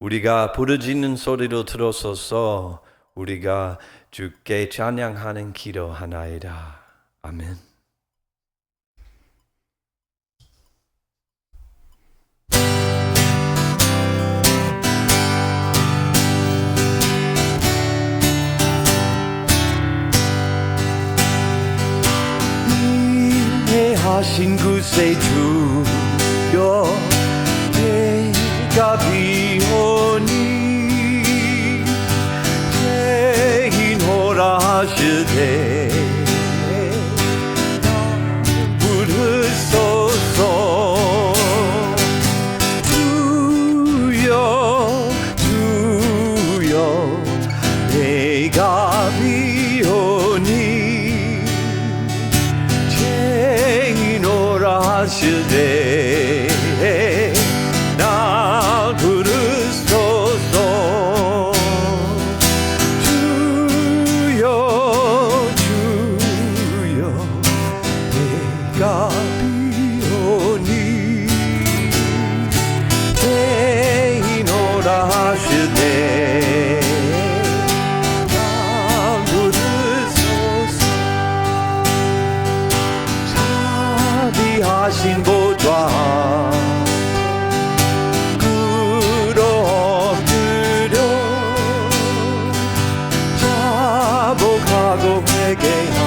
우리가 부르짖는 소리로 들어서서 우리가 주께 찬양하는 기도 하나이다. 아멘. 하신 구세주여 ver. 위하신 보좌. 끌어들여 자복하고 회개하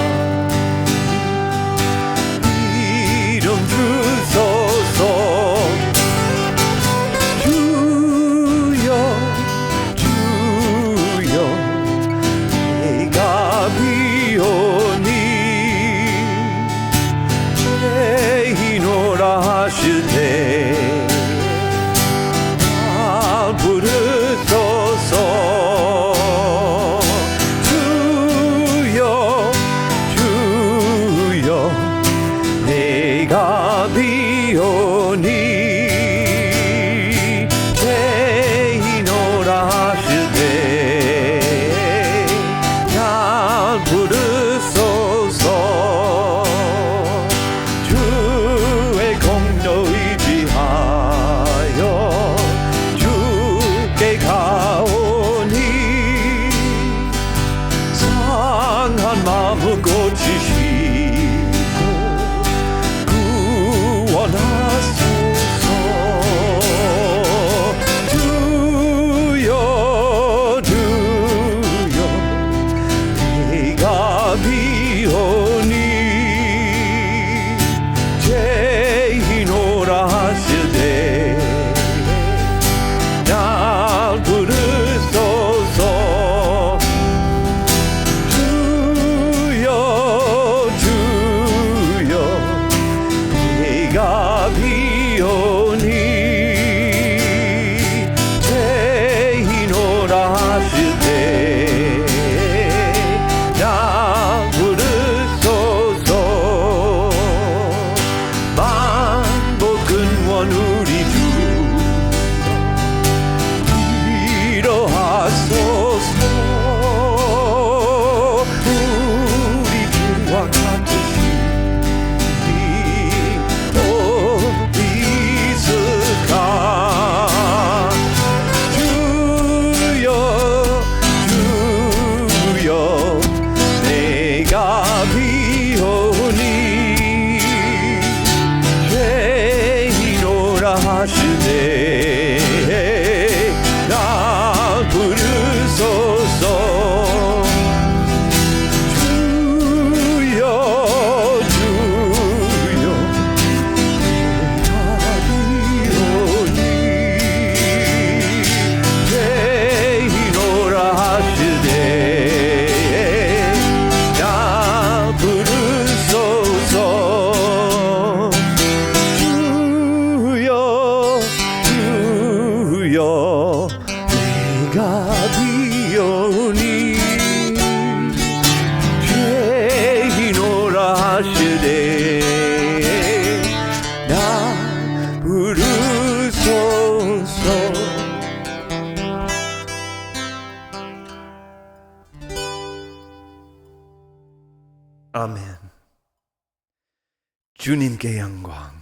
be acho 아멘. 주님께 영광.